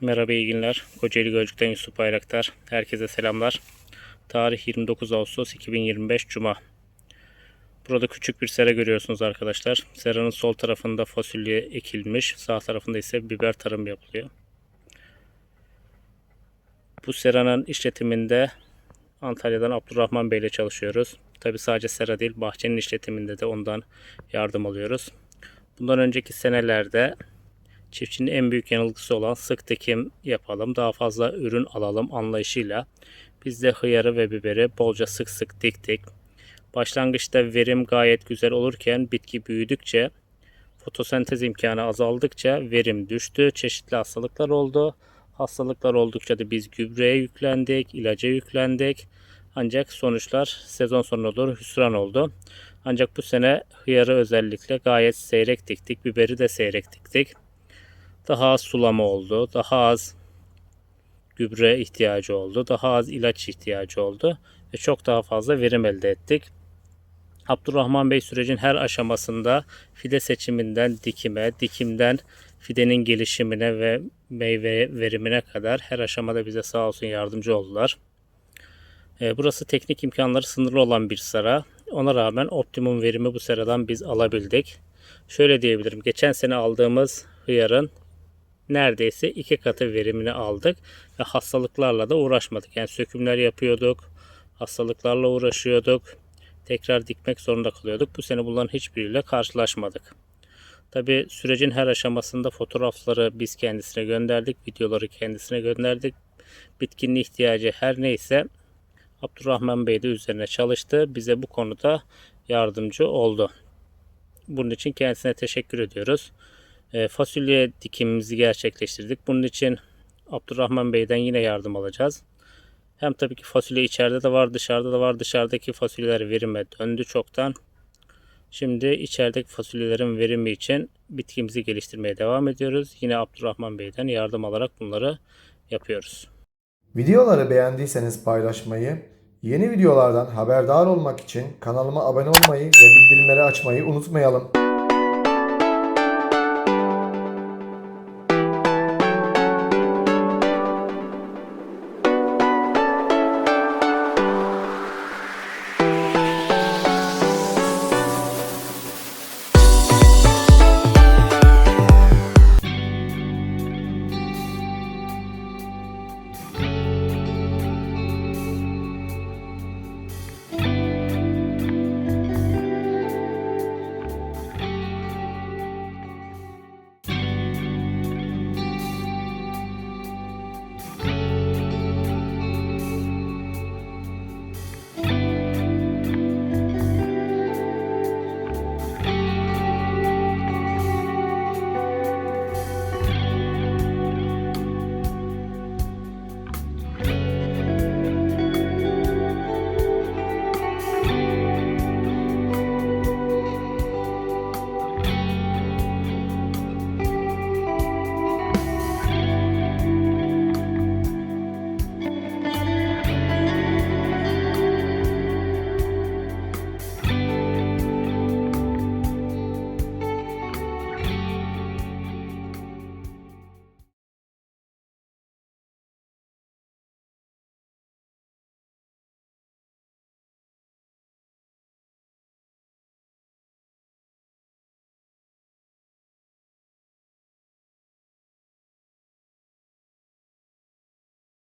Merhaba iyi günler. Kocaeli Gölcük'ten Yusuf Bayraktar. Herkese selamlar. Tarih 29 Ağustos 2025 Cuma. Burada küçük bir sera görüyorsunuz arkadaşlar. Seranın sol tarafında fasulye ekilmiş. Sağ tarafında ise biber tarım yapılıyor. Bu seranın işletiminde Antalya'dan Abdurrahman Bey ile çalışıyoruz. Tabi sadece sera değil bahçenin işletiminde de ondan yardım alıyoruz. Bundan önceki senelerde çiftçinin en büyük yanılgısı olan sık dikim yapalım, daha fazla ürün alalım anlayışıyla biz de hıyarı ve biberi bolca sık sık diktik. Başlangıçta verim gayet güzel olurken bitki büyüdükçe fotosentez imkanı azaldıkça verim düştü. Çeşitli hastalıklar oldu. Hastalıklar oldukça da biz gübreye yüklendik, ilaca yüklendik. Ancak sonuçlar sezon sonuna doğru hüsran oldu. Ancak bu sene hıyarı özellikle gayet seyrek diktik. Biberi de seyrek diktik. Daha az sulama oldu. Daha az gübre ihtiyacı oldu. Daha az ilaç ihtiyacı oldu. Ve çok daha fazla verim elde ettik. Abdurrahman Bey sürecin her aşamasında fide seçiminden dikime, dikimden fidenin gelişimine ve meyve verimine kadar her aşamada bize sağ olsun yardımcı oldular. E, Burası teknik imkanları sınırlı olan bir sera. Ona rağmen optimum verimi bu seradan biz alabildik. Şöyle diyebilirim. Geçen sene aldığımız hıyarın neredeyse iki katı verimini aldık ve hastalıklarla da uğraşmadık. Yani sökümler yapıyorduk, hastalıklarla uğraşıyorduk, tekrar dikmek zorunda kalıyorduk. Bu sene bunların hiçbiriyle karşılaşmadık. Tabi sürecin her aşamasında fotoğrafları biz kendisine gönderdik, videoları kendisine gönderdik. Bitkinin ihtiyacı her neyse Abdurrahman Bey de üzerine çalıştı. Bize bu konuda yardımcı oldu. Bunun için kendisine teşekkür ediyoruz. E, fasulye dikimimizi gerçekleştirdik. Bunun için Abdurrahman Bey'den yine yardım alacağız. Hem tabii ki fasulye içeride de var, dışarıda da var. Dışarıdaki fasulyeler verime döndü çoktan. Şimdi içerideki fasulyelerin verimi için bitkimizi geliştirmeye devam ediyoruz. Yine Abdurrahman Bey'den yardım alarak bunları yapıyoruz. Videoları beğendiyseniz paylaşmayı, yeni videolardan haberdar olmak için kanalıma abone olmayı ve bildirimleri açmayı unutmayalım.